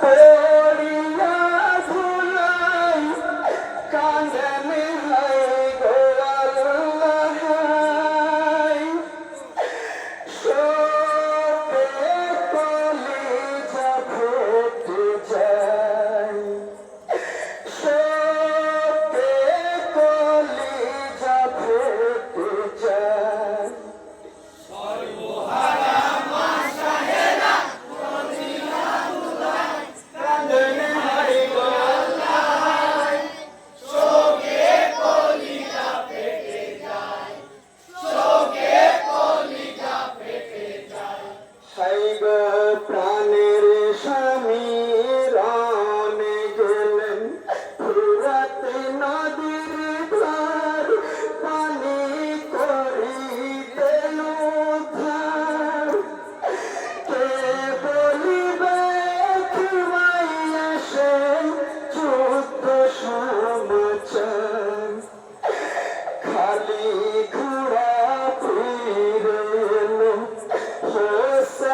পড়িয়া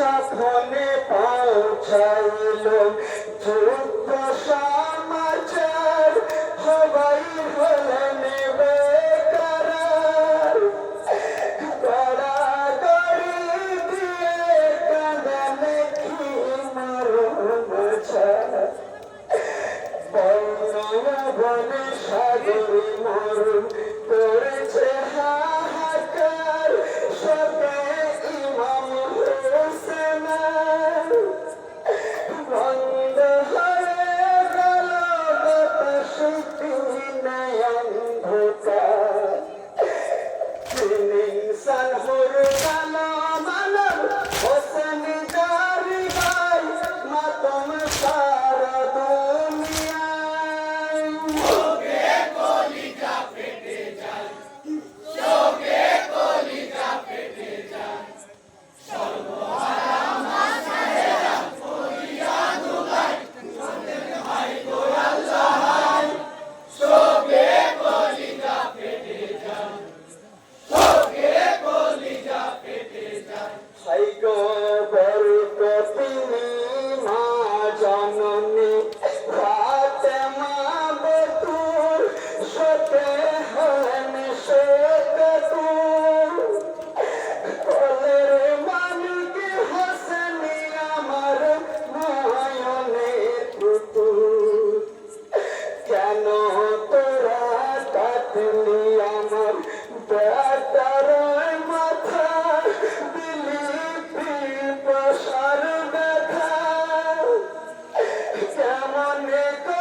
যখন পৌঁছাইল যুদ্ধ 네. Come on,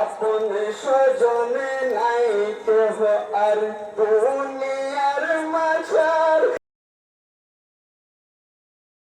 আপন স্বজনে নাই কেহ আর দুনিয়ার মাঝার।